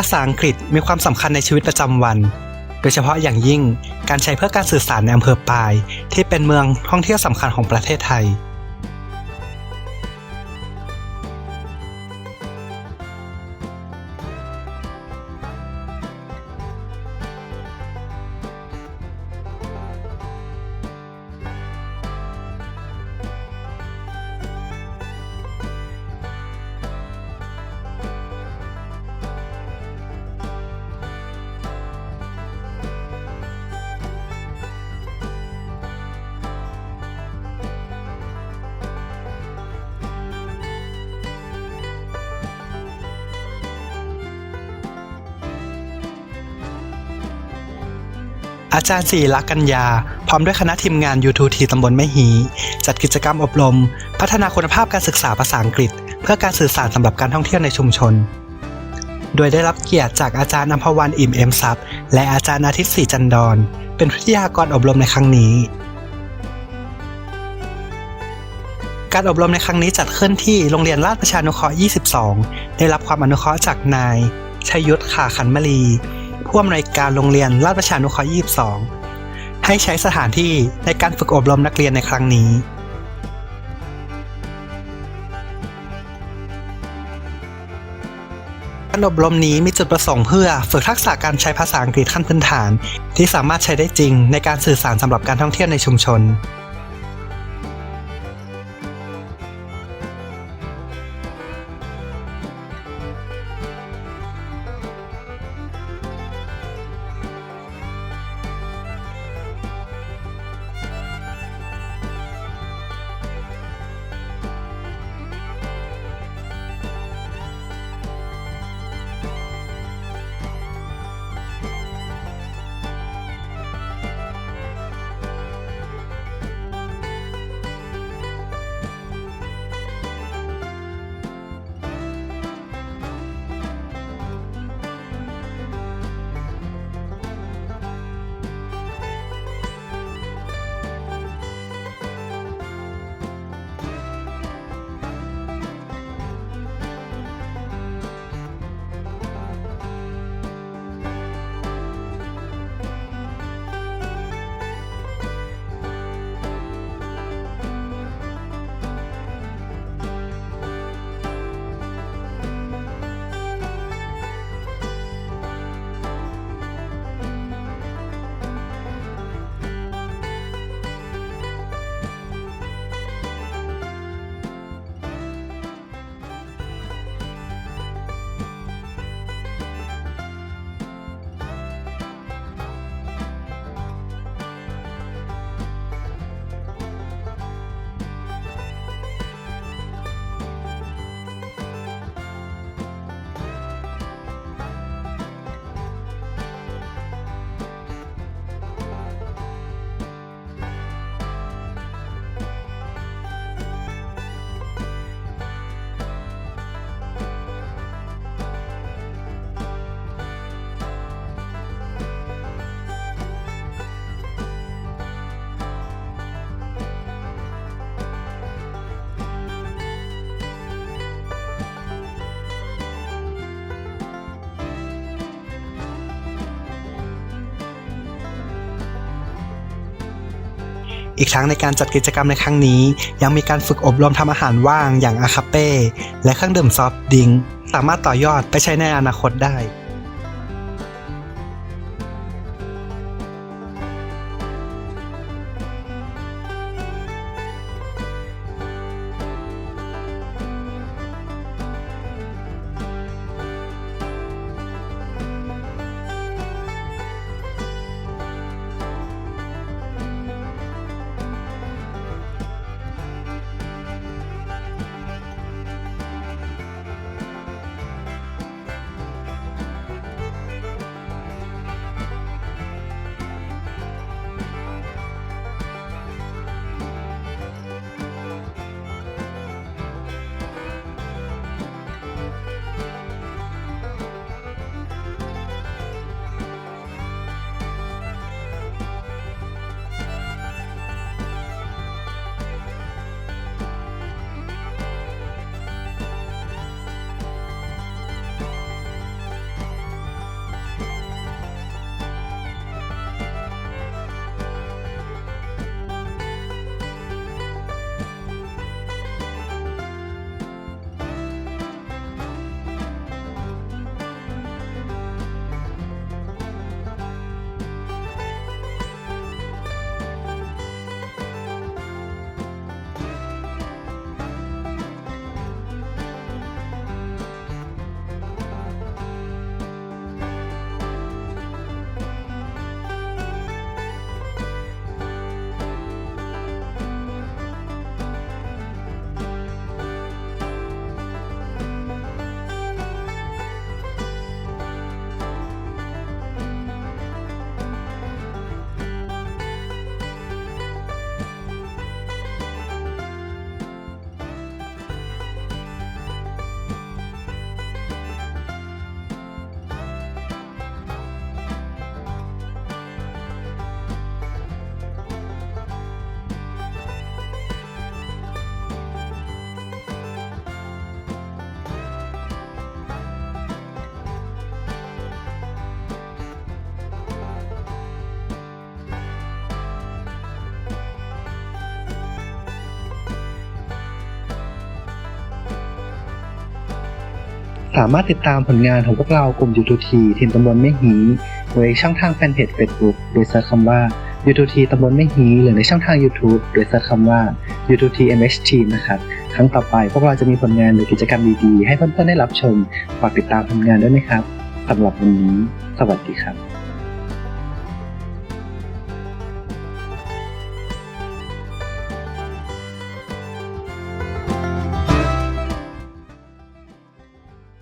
ภาษาอังกฤษมีความสำคัญในชีวิตประจำวัน โดยเฉพาะอย่างยิ่งการใช้เพื่อการสื่อสารในอำเภอปาย ที่เป็นเมืองท่องเที่ยวสำคัญของประเทศไทย อาจารย์ศิริลักษณ์กัญญา พร้อมด้วยคณะทีมงาน U2T ตำบลแม่ฮีจัดกิจกรรมอบรม พัฒนาคุณภาพการศึกษาภาษาอังกฤษ เพื่อการสื่อสารสำหรับการท่องเที่ยวในชุมชน โดยได้รับเกียรติจากอาจารย์อัมพวันอิ่มเอ็มซับและอาจารย์อาทิตย์ศรีจันดรเป็นวิทยากรอบรมในครั้งนี้ การอบรมในครั้งนี้จัดขึ้นที่โรงเรียนราชประชานุเคราะห์ 22 ได้รับความอนุเคราะห์จากนายชัยยุทธขาขันมลี ผู้อำนวยการโรงเรียนราชประชานุเคราะห์ 22 ให้ใช้สถานที่ในการฝึกอบรมนักเรียนในครั้งนี้ การอบรมนี้มีจุดประสงค์เพื่อฝึกทักษะการใช้ภาษาอังกฤษขั้นพื้นฐาน ที่สามารถใช้ได้จริงในการสื่อสารสำหรับการท่องเที่ยวในชุมชน อีกทั้งในการจัดกิจกรรมในครั้งนี้ ยังมีการฝึกอบรมทำอาหารว่างอย่างอาคาเป้และเครื่องดื่มซอฟต์ดิงสามารถต่อยอดไปใช้ในอนาคตได้ สามารถติดตามผลงานของพวกเรากลุ่มยูทูทีมตำบลแม่หีโดยช่องทางแฟนเพจ Facebook โดยเซิร์ชคำว่ายูทูทีตำบลแม่หีหรือในช่องทาง YouTube โดยเซิร์ชคำว่า U2T MH Team นะครับ ครั้งต่อไปพวกเราจะมีผลงานหรือกิจกรรมดีๆ ให้เพื่อนๆได้รับชม ฝากติดตามผลงานด้วยนะครับสำหรับวันนี้ สวัสดีครับ